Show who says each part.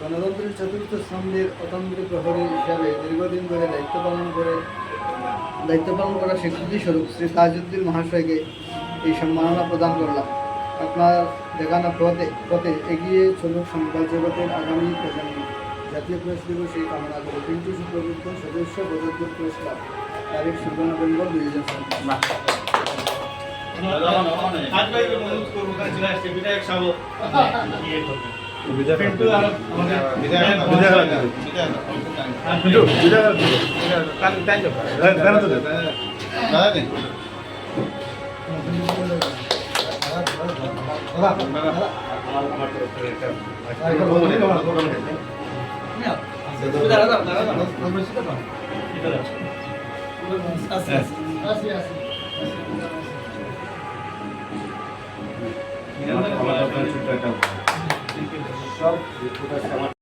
Speaker 1: গণতন্ত্রের চতুর্থ স্তম্ভের অতন্ত্র প্রহরী হিসাবে দীর্ঘদিন ধরে দায়িত্ব পালন করে দায়িত্ব পালন করার স্বীকৃতি স্বরূপ শ্রী তাজউদ্দিন মহাশয়কে এই সম্মাননা প্রদান করলাম। আপনার দেখানো পথে পথে এগিয়ে চলুক সংবাদ জগতের আগামী প্রজন্ম। জাতীয় প্রেস দিবস এই কামনা করে। তিনটি সুপ্রবৃত্ত সদস্য বদরপুর পুরস্কার তারিখ ষোলো নভেম্বর দুই হাজার
Speaker 2: আজ ভাই অনুরোধ করব কাছে চলে সব